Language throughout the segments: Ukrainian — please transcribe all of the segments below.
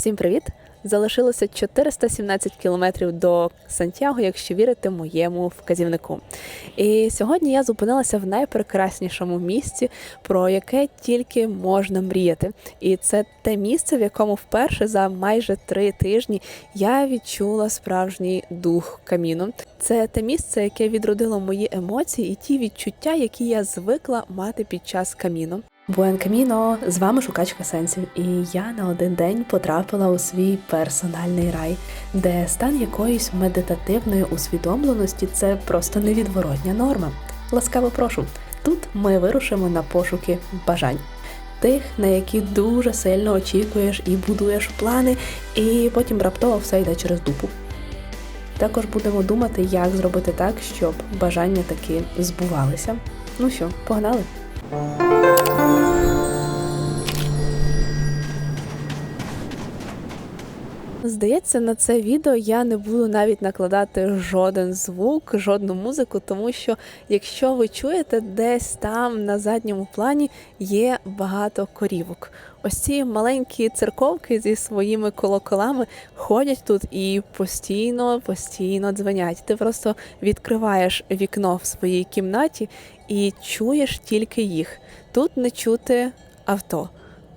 Всім привіт! Залишилося 417 кілометрів до Сантьяго, якщо вірити моєму вказівнику. І сьогодні я зупинилася в найпрекраснішому місці, про яке тільки можна мріяти. І це те місце, в якому вперше за майже три тижні я відчула справжній дух каміну. Це те місце, яке відродило мої емоції і ті відчуття, які я звикла мати під час каміну. Каміно, з вами шукачка сенсів, і я на один день потрапила у свій персональний рай, де стан якоїсь медитативної усвідомленості це просто невідворотня норма. Ласкаво прошу. Тут ми вирушимо на пошуки бажань. Тих, на які дуже сильно очікуєш і будуєш плани, і потім раптово все йде через дупу. Також будемо думати, як зробити так, щоб бажання таки збувалися. Ну що, погнали? Здається, на це відео я не буду навіть накладати жоден звук, жодну музику, тому що якщо ви чуєте, десь там на задньому плані є багато корівок. Ось ці маленькі церковки зі своїми колоколами ходять тут і постійно, постійно дзвонять. Ти просто відкриваєш вікно в своїй кімнаті і чуєш тільки їх. Тут не чути авто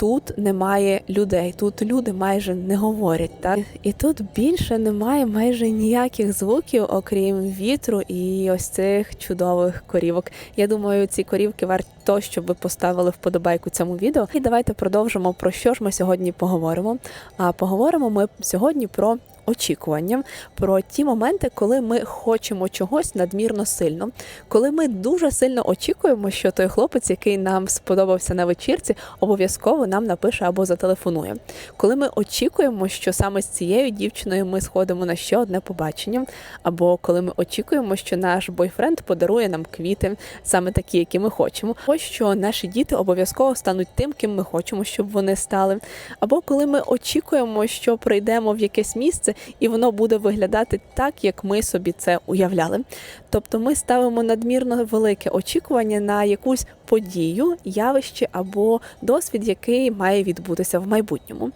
тут немає людей, тут люди майже не говорять. Так і тут більше немає майже ніяких звуків, окрім вітру і ось цих чудових корівок. Я думаю, ці корівки варто, щоб ви поставили вподобайку цьому відео. І давайте продовжимо про що ж ми сьогодні поговоримо. А поговоримо ми сьогодні про очікуванням, про ті моменти, коли ми хочемо чогось надмірно сильно, коли ми дуже сильно очікуємо, що той хлопець, який нам сподобався на вечірці, обов'язково нам напише або зателефонує. Коли ми очікуємо, що саме з цією дівчиною ми сходимо на ще одне побачення, або коли ми очікуємо, що наш бойфренд подарує нам квіти, саме такі, які ми хочемо, ось що наші діти обов'язково стануть тим, ким ми хочемо, щоб вони стали. Або коли ми очікуємо, що прийдемо в якесь місце і воно буде виглядати так, як ми собі це уявляли. Тобто ми ставимо надмірно велике очікування на якусь подію, явище або досвід, який має відбутися в майбутньому.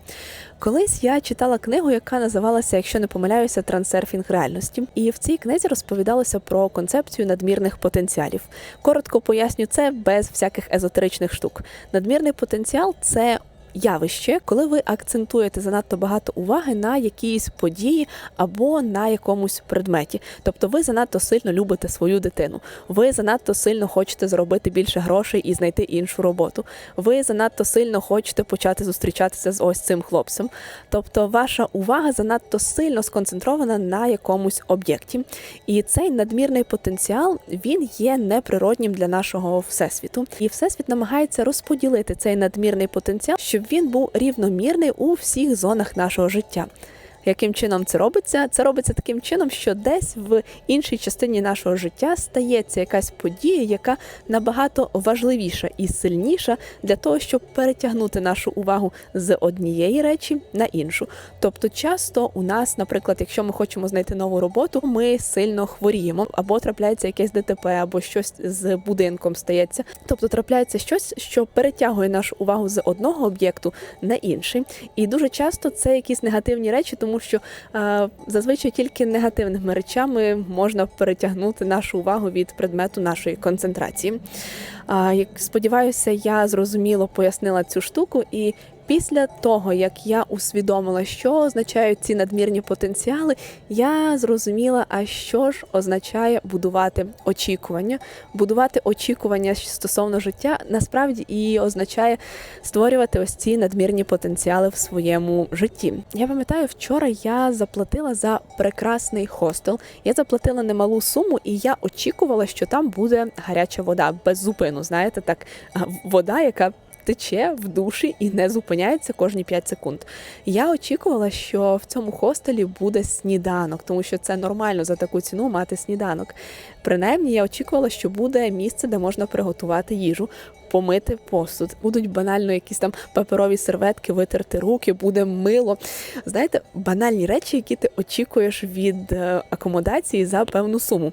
Колись я читала книгу, яка називалася, якщо не помиляюся, трансерфінг реальності. І в цій книзі розповідалося про концепцію надмірних потенціалів. Коротко поясню це без всяких езотеричних штук. Надмірний потенціал це явище, коли ви акцентуєте занадто багато уваги на якійсь події або на якомусь предметі. Тобто ви занадто сильно любите свою дитину, ви занадто сильно хочете зробити більше грошей і знайти іншу роботу. Ви занадто сильно хочете почати зустрічатися з ось цим хлопцем. Тобто, ваша увага занадто сильно сконцентрована на якомусь об'єкті. І цей надмірний потенціал він є неприроднім для нашого всесвіту. І всесвіт намагається розподілити цей надмірний потенціал, щоб він був рівномірний у всіх зонах нашого життя. Яким чином це робиться? Це робиться таким чином, що десь в іншій частині нашого життя стається якась подія, яка набагато важливіша і сильніша для того, щоб перетягнути нашу увагу з однієї речі на іншу. Тобто, часто у нас, наприклад, якщо ми хочемо знайти нову роботу, ми сильно хворіємо, або трапляється якесь ДТП, або щось з будинком стається. Тобто трапляється щось, що перетягує нашу увагу з одного об'єкту на інший. І дуже часто це якісь негативні речі, тому тому що е, зазвичай тільки негативними речами можна перетягнути нашу увагу від предмету нашої концентрації. Е, сподіваюся, я зрозуміло пояснила цю штуку і Після того, як я усвідомила, що означають ці надмірні потенціали, я зрозуміла, а що ж означає будувати очікування. Будувати очікування стосовно життя насправді і означає створювати ось ці надмірні потенціали в своєму житті. Я пам'ятаю, вчора я заплатила за прекрасний хостел. Я заплатила немалу суму, і я очікувала, що там буде гаряча вода без зупину. Знаєте, так вода, яка тече в душі і не зупиняється кожні 5 секунд. Я очікувала, що в цьому хостелі буде сніданок, тому що це нормально за таку ціну мати сніданок. Принаймні, я очікувала, що буде місце, де можна приготувати їжу. Помити посуд, будуть банально якісь там паперові серветки, витерти руки, буде мило. Знаєте, банальні речі, які ти очікуєш від е, акомодації за певну суму.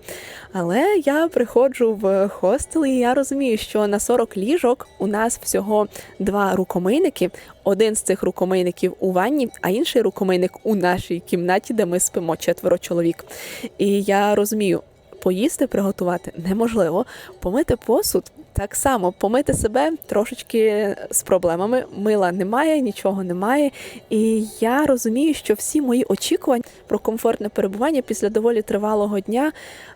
Але я приходжу в хостел і я розумію, що на 40 ліжок у нас всього два рукомийники. Один з цих рукомийників у ванні, а інший рукомийник у нашій кімнаті, де ми спимо четверо чоловік. І я розумію, поїсти приготувати неможливо. Помити посуд так само, помити себе трошечки з проблемами. Мила немає, нічого немає. І я розумію, що всі мої очікування про комфортне перебування після доволі тривалого дня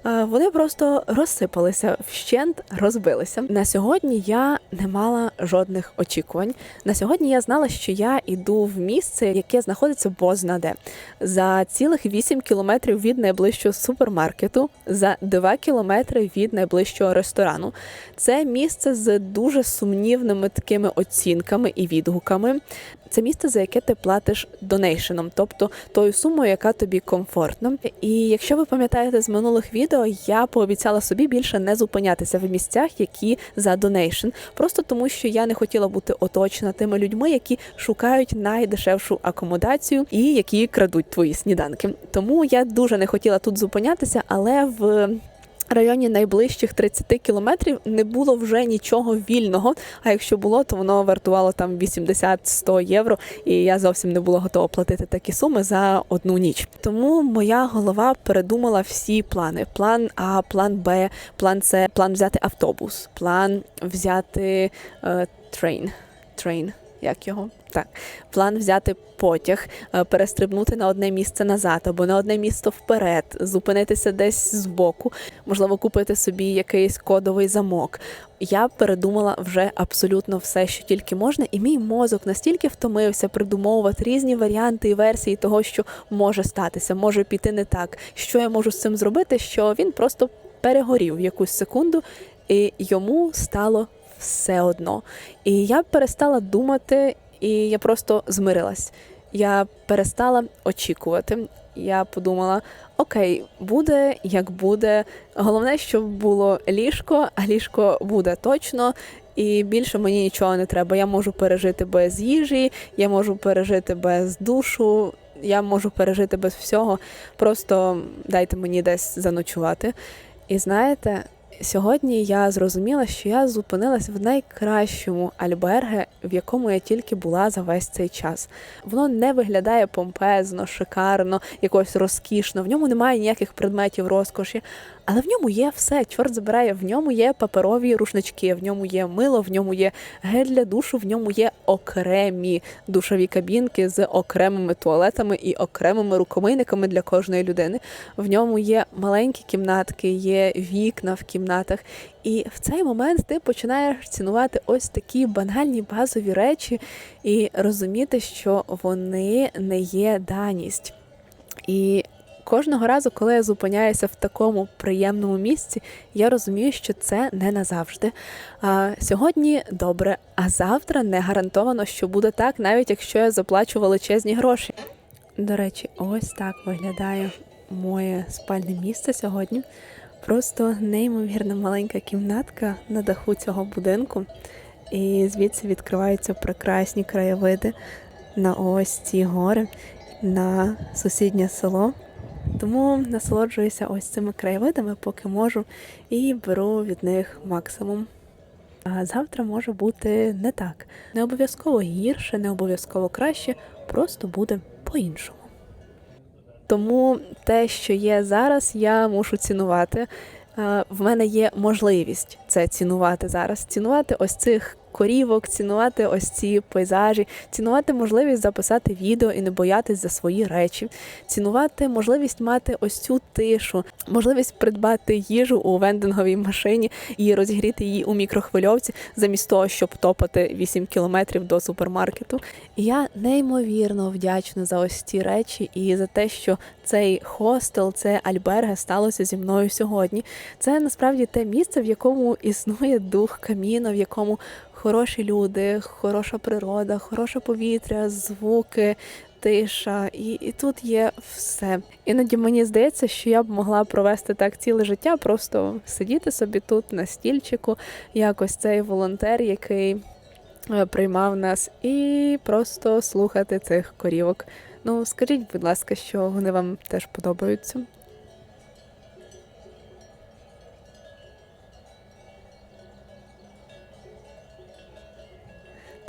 е, вони просто розсипалися вщент, розбилися. На сьогодні я не мала жодних очікувань. На сьогодні я знала, що я йду в місце, яке знаходиться бозна де за цілих 8 кілометрів від найближчого супермаркету, за 2 кілометри від найближчого ресторану. Це місце з дуже сумнівними такими оцінками і відгуками. Це місце, за яке ти платиш донейшеном, тобто тою сумою, яка тобі комфортна. І якщо ви пам'ятаєте з минулих відео, я пообіцяла собі більше не зупинятися в місцях, які за донейшн, просто тому що я не хотіла бути оточена тими людьми, які шукають найдешевшу акомодацію і які крадуть твої сніданки. Тому я дуже не хотіла тут зупинятися, але в районі найближчих 30 кілометрів не було вже нічого вільного. А якщо було, то воно вартувало там 80-100 євро, і я зовсім не була готова платити такі суми за одну ніч. Тому моя голова передумала всі плани: план А, план Б, план С, план взяти автобус, план взяти е, трейн. Трейн, як його? Так, план взяти потяг, е, перестрибнути на одне місце назад або на одне місце вперед, зупинитися десь збоку, можливо, купити собі якийсь кодовий замок. Я передумала вже абсолютно все, що тільки можна, і мій мозок настільки втомився придумовувати різні варіанти і версії того, що може статися, може піти не так, що я можу з цим зробити, що він просто перегорів якусь секунду, і йому стало все одно. І я перестала думати і я просто змирилась. Я перестала очікувати. Я подумала: окей, буде як буде. Головне, щоб було ліжко, а ліжко буде точно. І більше мені нічого не треба. Я можу пережити без їжі, я можу пережити без душу, я можу пережити без всього. Просто дайте мені десь заночувати. І знаєте, Сьогодні я зрозуміла, що я зупинилась в найкращому альберге, в якому я тільки була за весь цей час. Воно не виглядає помпезно, шикарно, якось розкішно. В ньому немає ніяких предметів розкоші, але в ньому є все. Чорт забирає, в ньому є паперові рушнички, в ньому є мило, в ньому є гель для душу, в ньому є окремі душові кабінки з окремими туалетами і окремими рукомийниками для кожної людини. В ньому є маленькі кімнатки, є вікна в кімнатах. І в цей момент ти починаєш цінувати ось такі банальні базові речі і розуміти, що вони не є даність. І Кожного разу, коли я зупиняюся в такому приємному місці, я розумію, що це не назавжди. А Сьогодні добре, а завтра не гарантовано, що буде так, навіть якщо я заплачу величезні гроші. До речі, ось так виглядає моє спальне місце сьогодні. Просто неймовірно маленька кімнатка на даху цього будинку, і звідси відкриваються прекрасні краєвиди на ось ці гори, на сусіднє село. Тому насолоджуюся ось цими краєвидами, поки можу, і беру від них максимум. А завтра може бути не так. Не обов'язково гірше, не обов'язково краще, просто буде по-іншому. Тому те, що є зараз, я мушу цінувати. В мене є можливість це цінувати зараз, цінувати ось цих корівок, цінувати ось ці пейзажі, цінувати можливість записати відео і не боятись за свої речі, цінувати можливість мати ось цю тишу, можливість придбати їжу у вендинговій машині і розігріти її у мікрохвильовці, замість того, щоб топати 8 кілометрів до супермаркету. Я неймовірно вдячна за ось ці речі і за те, що цей хостел, це альберге сталося зі мною сьогодні. Це насправді те місце, в якому існує дух каміна, в якому хороші люди, хороша природа, хороше повітря, звуки, тиша, і, і тут є все. Іноді мені здається, що я б могла провести так ціле життя, просто сидіти собі тут на стільчику, якось цей волонтер, який е, приймав нас, і просто слухати цих корівок. Ну, скажіть, будь ласка, що вони вам теж подобаються.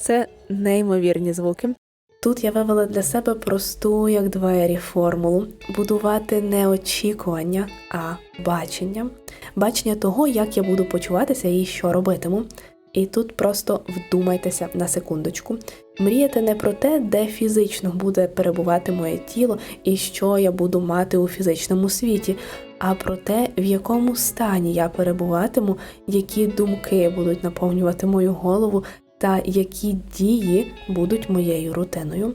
Це неймовірні звуки. Тут я вивела для себе просту, як двері, формулу будувати не очікування, а бачення. Бачення того, як я буду почуватися і що робитиму. І тут просто вдумайтеся на секундочку. Мріяти не про те, де фізично буде перебувати моє тіло і що я буду мати у фізичному світі, а про те, в якому стані я перебуватиму, які думки будуть наповнювати мою голову, та які дії будуть моєю рутиною.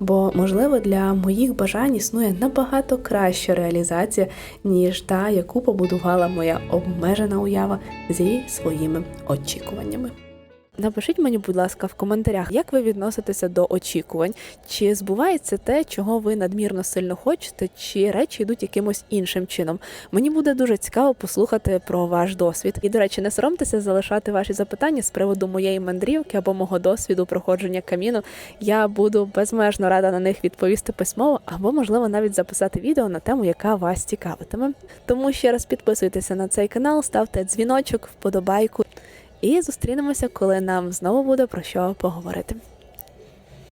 Бо, можливо, для моїх бажань існує набагато краща реалізація, ніж та, яку побудувала моя обмежена уява зі своїми очікуваннями. Напишіть мені, будь ласка, в коментарях, як ви відноситеся до очікувань, чи збувається те, чого ви надмірно сильно хочете, чи речі йдуть якимось іншим чином. Мені буде дуже цікаво послухати про ваш досвід. І, до речі, не соромтеся залишати ваші запитання з приводу моєї мандрівки або мого досвіду проходження каміну. Я буду безмежно рада на них відповісти письмово, або, можливо, навіть записати відео на тему, яка вас цікавитиме. Тому ще раз підписуйтеся на цей канал, ставте дзвіночок, вподобайку. І зустрінемося, коли нам знову буде про що поговорити.